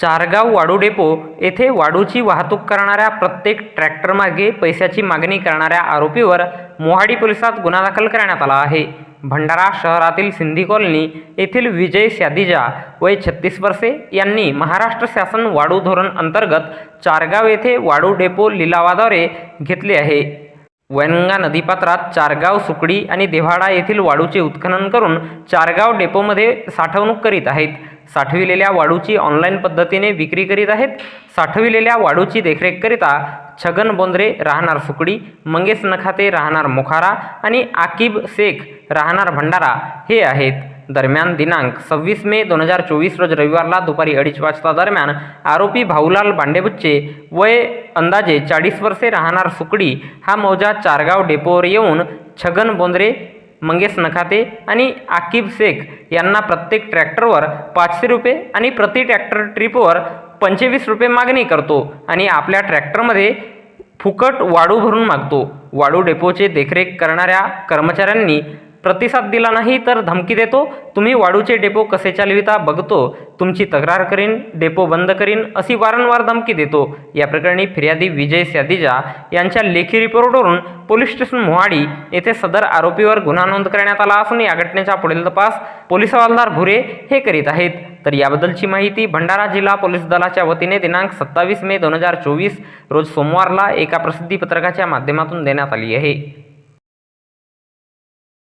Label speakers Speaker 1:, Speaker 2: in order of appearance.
Speaker 1: Chargaon वाडू depot येथे वाडूची वाहतूक करणाऱ्या प्रत्येक ट्रॅक्टरमागे पैशाची मागणी करणाऱ्या आरोपीवर मोहाडी पोलिसात गुन्हा दाखल करण्यात आला आहे. भंडारा शहरातील सिंधी कॉलनी येथील विजय स्यादिजा वय छत्तीस वर्षे यांनी महाराष्ट्र शासन वाडू धोरण अंतर्गत चारगाव येथे वाडू डेपो लिलावाद्वारे घेतले आहे. वैनगंगा नदीपात्रात चारगाव सुकडी आणि देव्हाडा येथील वाळूचे उत्खनन करून चारगाव डेपोमध्ये साठवणूक करीत आहेत. साठविलेल्या वाळूची ऑनलाईन पद्धतीने विक्री करीत आहेत. साठविलेल्या वाळूची देखरेखकरिता छगन बोंद्रे राहणार सुकडी मंगेश नखाते राहणार मोखारा आणि आकिब शेख राहणार भंडारा हे आहेत. दरम्यान दिनांक सव्वीस मे दोन हजार चोवीस रोज रविवारला दुपारी अडीच वाजता दरम्यान आरोपी भाऊलाल बांडेबुच्चे वय अंदाजे चाळीस वर्षे राहणार सुकडी हा मौजा चारगाव डेपोवर येऊन छगन बोंद्रे मंगेश नखाते आणि आकिब शेख यांना प्रत्येक ट्रॅक्टरवर पाचशे रुपये आणि प्रति ट्रॅक्टर ट्रिपवर पंचवीस रुपये मागणी करतो आणि आपल्या ट्रॅक्टरमध्ये फुकट वाळू भरून मागतो. वाळू डेपोचे देखरेख करणाऱ्या कर्मचाऱ्यांनी प्रतिसाद दिला नाही तर धमकी देतो. तुम्ही वाढूचे डेपो कसे चालविता बघतो. तुमची तक्रार करीन डेपो बंद करीन अशी वारंवार धमकी देतो. या प्रकरणी फिर्यादी विजय स्यादिजा यांच्या लेखी रिपोर्टवरून पोलीस स्टेशन मोहाडी येथे सदर आरोपीवर गुन्हा नोंद करण्यात आला असून या घटनेचा पुढील तपास पोलीस हवालदार भुरे हे करीत आहेत. तर याबद्दलची माहिती भंडारा जिल्हा पोलीस दलाच्या वतीने दिनांक सत्तावीस मे दोन हजार चोवीस रोज सोमवारला एका प्रसिद्धी पत्रकाच्या माध्यमातून देण्यात आली आहे.